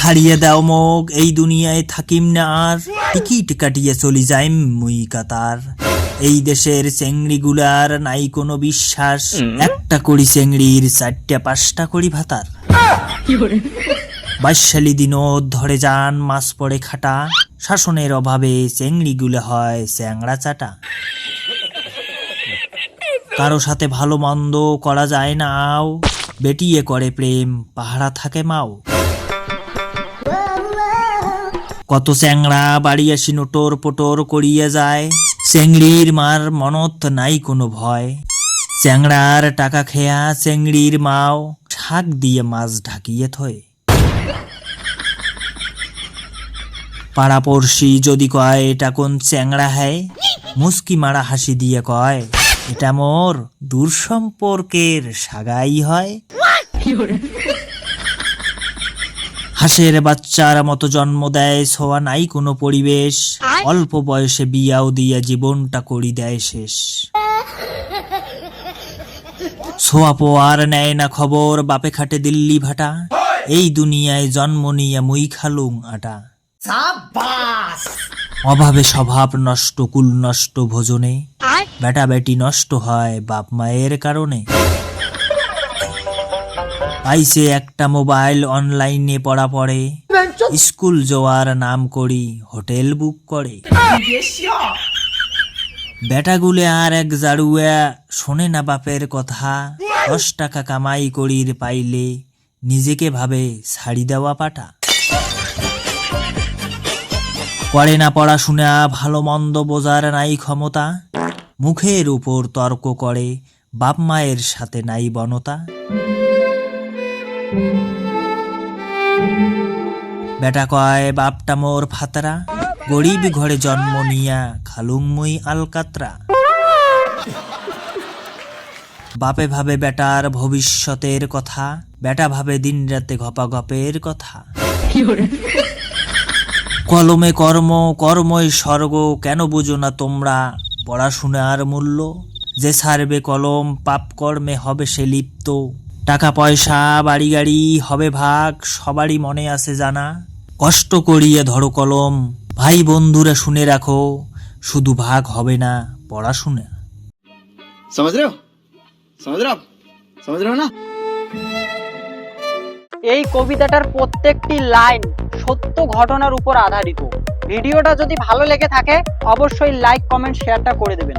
ছাড়িয়ে দাও মোক এই দুনিয়ায় থাকিম না আর। টিকিট কাটিয়ে চলি যাইম মুই কাতার। এই দেশের চেংড়িগুলার নাই কোনো বিশ্বাস। একটা করি চেংড়ির চারটা পাঁচটা করি ভাতার। বাইশালী দিনত ধরে যান মাছ পড়ে খাটা। শাসনের অভাবে চেংড়িগুলো হয় চ্যাংড়া চাটা। কারও সাথে ভালো মন্দ করা যায় না আও। বেটিয়ে করে প্রেম পাহারা থাকে মাও। কত চ্যাংড়া বাড়ি আসি নোটর পোটর করিয়ে যায়। চেংড়ির মার মনত নাই কোনো ভয়। চ্যাংড়ার টাকা খেয়া চেংড়ির মাও শাক দিয়ে মাছ ঢাকিয়ে থয়। পাড়াপড়শি যদি কয়, এটা কোন চ্যাংড়া হ্যায়? মুস্কি মারা হাসি দিয়ে কয়, এটা মোর দূর সম্পর্কের সাগাই হয়। হাঁসের বাচ্চার মতো জন্ম দেয় ছোঁয়া নাই কোনো পরিবেশ। অল্প বয়সে বিয়াও দিয়া জীবনটা করি দেয় শেষ। ছোঁয়া পোয়ার নেয় না খবর বাপে খাটে দিল্লি ভাটা। এই দুনিয়ায় জন্ম নিয়ে মুই খালুং আটা। অভাবে স্বভাব নষ্ট কুল নষ্ট ভোজনে। বেটা বেটি নষ্ট হয় বাপ মায়ের কারণে। পাইছে একটা মোবাইল অনলাইনে পড়া পড়ে। স্কুল যাওয়ার নাম করি, হোটেল বুক করে। বেটাগুলে আর এক জাড়ুয়া, শোনে না বাপের কথা। দশ টাকা কামাই করির পাইলে নিজেকে ভাবে ছাড়ি দেওয়া পাটা। করে না পড়াশোনা, ভালো মন্দ বোঝার নাই ক্ষমতা। মুখের উপর তর্ক করে, বাপ মায়ের সাথে নাই বনতা। বেটা কয়, বাপটা মোর ফাতরা। গরিব ঘরে জন্ম নিয়া খালুং মুই আলকাতরা। বাপে ভাবে বেটার ভবিষ্যতের কথা, বেটা ভাবে দিন রাতে ঘপা গপের কথা। কলমে কর্ম, কর্মই স্বর্গ, কেন বুঝো না তোমরা পড়াশোনার মূল্য? যে সারবে কলম, পাপ কর্মে হবে সে লিপ্ত। টাকা পয়সা বাড়ি গাড়ি হবে ভাগ সবারই মনে আছে জানা। কষ্ট করিয়ে ধরো কলম ভাই বন্ধুরা শুনে রাখো শুধু ভাগ হবে না পড়াশুনে। এই কবিতাটার প্রত্যেকটি লাইন সত্য ঘটনার উপর আধারিত। ভিডিওটা যদি ভালো লেগে থাকে অবশ্যই লাইক কমেন্ট শেয়ারটা করে দেবেন।